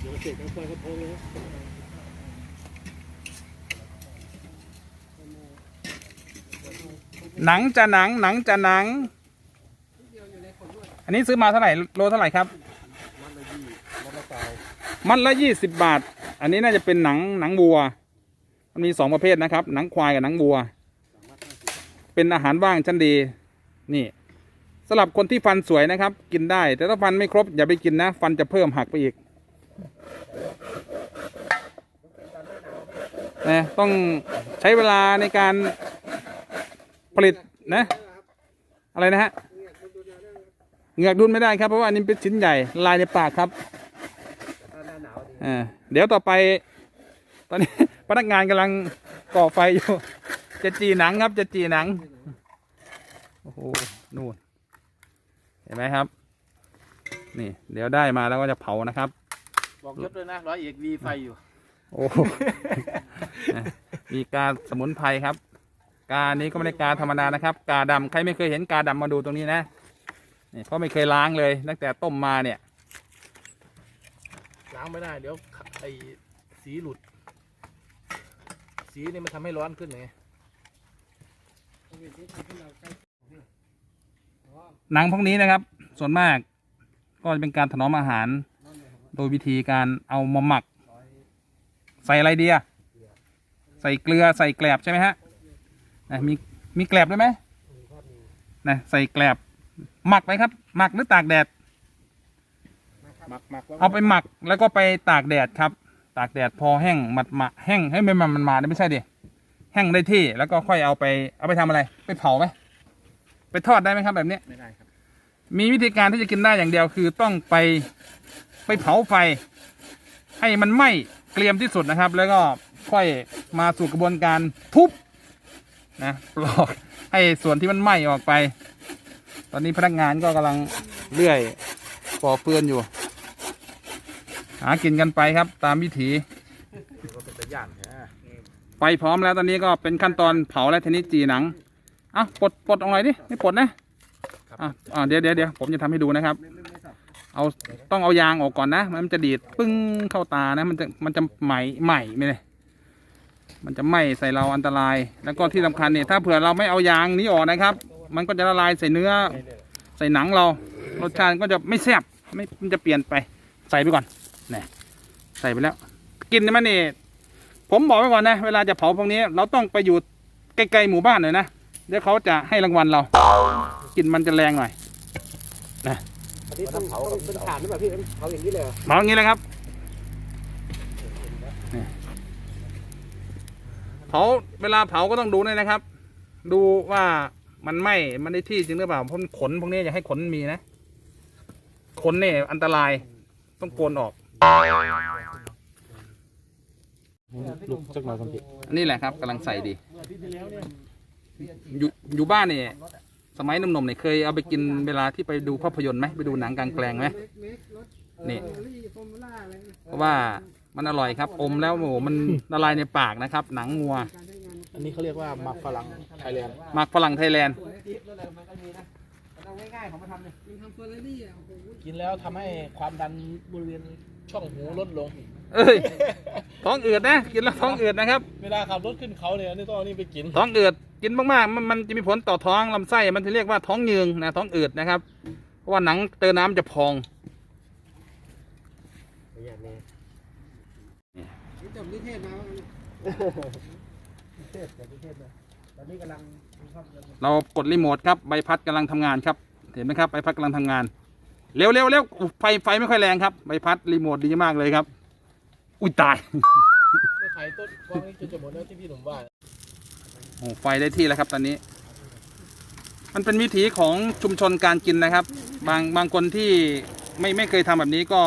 เดี๋ยวเสร็จแล้วปล่อยกระทงเลยหนังจะหนังหนังจะหนัง อันนี้ซื้อมาเท่าไหร่โลเท่าไหร่ครับมันละยี่มันละเปล่ามัดละยี่สิบบาท อันนี้น่าจะเป็นหนังหนังวัว มันมีสองประเภทนะครับ หนังควายกับหนังวัว เป็นอาหารว่างชั้นดี นี่สำหรับคนที่ฟันสวยนะครับ กินได้ แต่ถ้าฟันไม่ครบอย่าไปกินนะ ฟันจะเพิ่มหักไปอีก นะต้องใช้เวลาในการผลิตนะ อะไรนะฮะเหงือกดุนไม่ได้ครับเพราะว่าอันนี้เป็นชิ้นใหญ่ลายในปากครับอ่าเดี๋ยวต่อไป ตอนนี้พนักงานกำลังก่อไฟอยู่จะจีหนังครับจะจีหนังโอ้โหนู่นเห็นไหมครับ นี่ เดี๋ยวได้มาแล้วก็จะเผานะครับ บอกยศเลยนะร้อยเอกวีไฟอยู่ โอ้โหอะมีกาสมุนไพรครับ กานี้ก็ไม่ได้กาธรรมดานะครับ กาดำใครไม่เคยเห็นกาดำมาดูตรงนี้นะนี่เพราะไม่เคยล้างเลยตั้งแต่ต้มมาเนี่ย ล้างไม่ได้เดี๋ยวไอ้สีหลุด สีนี่มันทำให้ร้อนขึ้นไงหนังพวกนี้นะครับ ส่วนมากก็จะเป็นการถนอมอาหาร โดยวิธีการเอามาหมัก ใส่อะไรดีอะใส่เกลือใส่แกลบใช่ไหมฮะนะมีมีแกลบด้วยไหมนะใส่แกลบหมักไหมครับ หมักหรือตากแดดหมักหมักเอาไปหมักแล้วก็ไปตากแดดครับ ตากแดดพอแห้งหมัดหมาแห้งให้ไม่มันมันมาไม่ใช่ดิแห้งได้ที่แล้วก็ค่อยเอาไปเอาไปทำอะไร ไปเผาไหมไปทอดได้ไหมครับแบบนี้ไม่ได้ครับ มีวิธีการที่จะกินได้อย่างเดียวคือต้องไป ไปเผาไฟ ให้มันไหม้เกรียมที่สุดนะครับ แล้วก็ค่อยมาสู่กระบวนการทุบนะปลอกให้ส่วนที่มันไหม้ออกไป ตอนนี้พนักงานก็กำลังเลื่อยปอกเฟือนอยู่ หากินกันไปครับ ตามวิถีก็เป็นตะย่านนะไฟพร้อมแล้วตอนนี้ก็เป็นขั้นตอนเผาและทีนี้จีหนังเอ้าปลดปลดออกหน่อยดิไม่ปลดนะอะอ่าเดี๋ยวเดี๋ยวเดี๋ยวผมจะทำให้ดูนะครับ เอาต้องเอายางออกก่อนนะ มันจะดีดปึ้งเข้าตานะ มันจะมันจะไหมไหมไม่เลยมันจะไหมใส่เราอันตราย แล้วก็ที่สำคัญเนี่ยถ้าเผื่อเราไม่เอายางนี้ออกนะครับ มันก็จะละลายใส่เนื้อ ใส่หนังเรา รสชาติก็จะไม่แซ่บไม่มันจะเปลี่ยนไป ใส่ไปก่อนนี่ใส่ไปแล้ว กินนี่มันนี่ผมบอกไว้ก่อนนะ เวลาจะเผาพวกนี้ เราต้องไปอยู่ใกล้ๆหมู่บ้านหน่อยนะเดี๋ยวเขาจะให้รางวัลเรา กินมันจะแรงหน่อยนะ อันนี้ต้องเผาเป็นฐานหรือเปล่าพี่เผาอย่างนี้เลยเผาอย่างนี้เลยครับนี่เผาเวลาเผาก็ต้องดูด้วยนะครับ ดูว่ามันไหม้มันได้ที่จริงหรือเปล่าเพราะขนพวกนี้อย่าให้ขนมีนะขนเนี่ยอันตรายต้องโกนออกลุกสักหน่อยครับพี่อันนี้แหละครับกำลังใส่ดีเมื่ออาทิตย์ที่แล้วเนี่ยอยู่อยู่บ้านเนี่ย สมัยหนุ่มๆเนี่ยเคยเอาไปกินเวลาที่ไปดูภาพยนตร์ไหมไปดูหนังกลางแปลงไหมนี่เพราะว่ามันอร่อยครับอมแล้วโอ้โหมันละลายในปากนะครับ หนังงัวอันนี้เขาเรียกว่าหมักฝรั่งไทยแลนด์หมักฝรั่งไทยแลนด์กินแล้วทำให้ความดันบริเวณช่องหูลดลง เอ้ย ท้องอืดนะ กินแล้วท้องอืดนะครับ เวลาขับรถขึ้นเขาเนี่ยนี่ต้องเอานี่ไปกิน ท้องอืด กินมากๆมันมันจะมีผลต่อท้องลำไส้มันจะเรียกว่าท้องยืงนะท้องอืดนะครับเพราะว่าหนังเจอน้ำจะพองจบนิเทศมาตอนนี้กำลังมีความเร็วเรากดรีโมทครับใบพัดกำลังทำงานครับ เห็นไหมครับใบพัดกำลังทำงาน เร็วเร็วเร็วอุ๊ยไฟไฟไม่ค่อยแรงครับใบพัดรีโมทดีมากเลยครับ อุ้ยตายไม่ขายต้นกว้างนี่จนจะหมดแล้วที่พี่หนุ่มว่า โอ้ไฟได้ที่แล้วครับตอนนี้ มันเป็นวิถีของชุมชนการกินนะครับ บางบางคนที่ไม่ไม่เคยทำแบบนี้ก็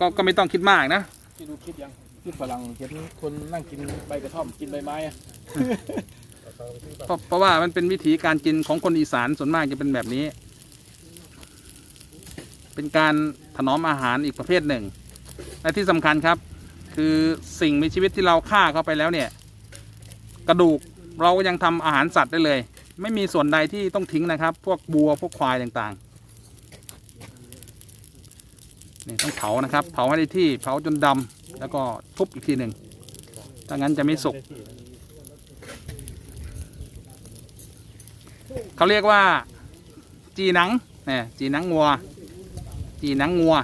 ก็ก็ไม่ต้องคิดมากนะที่ดูคลิปยังคลิปฝรั่งเห็นคนนั่งกินใบกระท่อมกินใบไม้อะเพราะเพราะว่ามันเป็นวิถีการกินของคนอีสานส่วนมากจะเป็นแบบนี้ เป็นการถนอมอาหารอีกประเภทหนึ่ง และที่สำคัญครับ คือสิ่งมีชีวิตที่เราฆ่าเข้าไปแล้วเนี่ย กระดูกเราก็ยังทำอาหารสัตว์ได้เลย ไม่มีส่วนใดที่ต้องทิ้งนะครับ พวกบัวพวกควายต่างๆนี่ต้องเผานะครับ เผาให้ได้ที่เผาจนดำแล้วก็ทุบอีกทีหนึ่งถ้างั้นจะไม่สุกเขาเรียกว่า จีหนังเนี่ยจีหนังงัว จีหนังงัว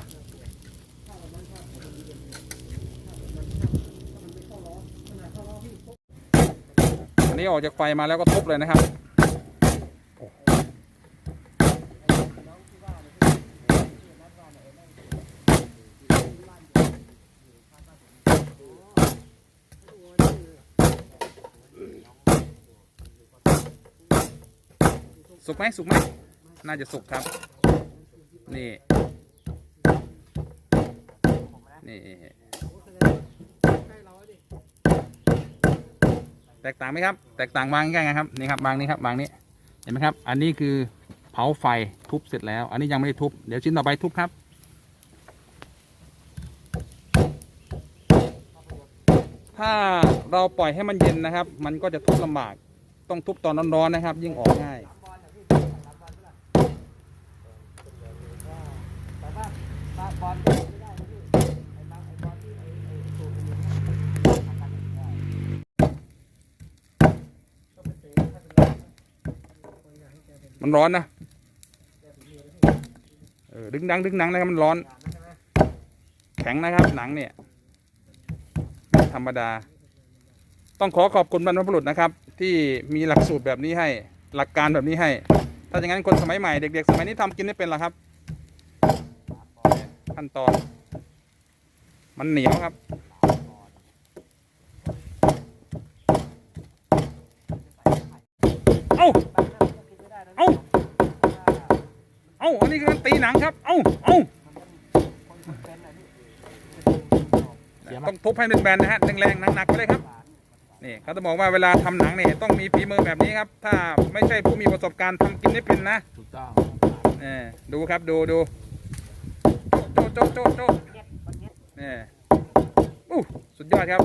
อันนี้ออกจากไฟมาแล้วก็ทุบเลยนะครับสุกไหมสุกไหมน่าจะสุกครับ นี่ นี่ แตกต่างไหมครับ แตกต่างวางง่ายๆครับนี่ครับบางนี้ครับบางนี้เห็นไหมครับ อันนี้คือเผาไฟทุบเสร็จแล้ว อันนี้ยังไม่ได้ทุบเดี๋ยวชิ้นต่อไปทุบครับถ้าเราปล่อยให้มันเย็นนะครับ มันก็จะทุบลำบาก ต้องทุบตอนร้อนๆนะครับ ยิ่งออกง่าย มันร้อนนะเออดึงดังดึงดังนะครับมันร้อน แข็งนะครับหนังเนี่ยธรรมดา ต้องขอขอบคุณบรรพบุรุษนะครับ ที่มีหลักสูตรแบบนี้ให้หลักการแบบนี้ให้ ถ้าอย่างนั้นคนสมัยใหม่เด็กๆ สมัยนี้ทำกินไม่เป็นหรอครับขั้นตอน มันเหนียวครับ เอ้า เอ้า เอ้า อันนี้คือการตี หนังครับ เอ้าเอ้าต้องทุบให้เป็นแบนๆนะฮะแรงๆหนักๆไปเลยครับนี่เขาจะบอกว่าเวลาทำหนังเนี่ยต้องมีฝีมือแบบนี้ครับ ถ้าไม่ใช่ผู้มีประสบการณ์ทำกินไม่เป็นนะถูกต้องเออดูครับดูดูโจ๊ะโจ๊ะโจ๊ะโจ๊ะนี่อู้สุดยอดครับ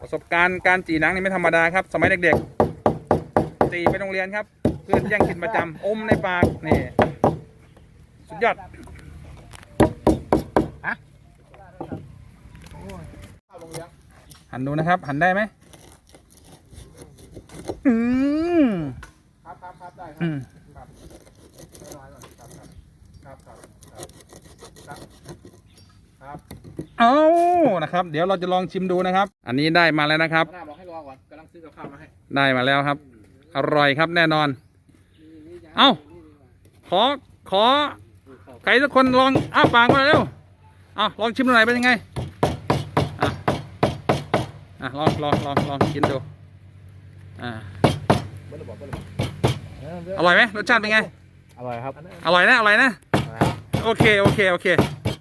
ประสบการณ์การจีหนังนี่ไม่ธรรมดาครับ สมัยเด็กๆจีไปโรงเรียนครับ เพื่อนแย่งกินประจำอมในปากนี่ สุดยอดหันดูนะครับ หันได้ไหมอืมครับครับครับได้ครัอืมครับไม่น้อยหน่อยครับครับครับครับครับครับเอานะครับ เดี๋ยวเราจะลองชิมดูนะครับ อันนี้ได้มาแล้วนะครับหน้าบอกให้รอก่อนกำลังซื้อกับข้าวมาให้ได้มาแล้วครับ อร่อยครับแน่นอน เอ้าขอขอ ใครสักคนลองอ้าปากมาเร็วเอาลองชิมดูหน่อยเป็นยังไงอะอะลองลองลองลองกินดูอ่าเบิ้ลบอกเบิ้ลบอกอร่อยไหมรสชาติเป็นไง อร่อยครับ อร่อยนะ อร่อยนะอร่อยครับโอเค โอเค โอเค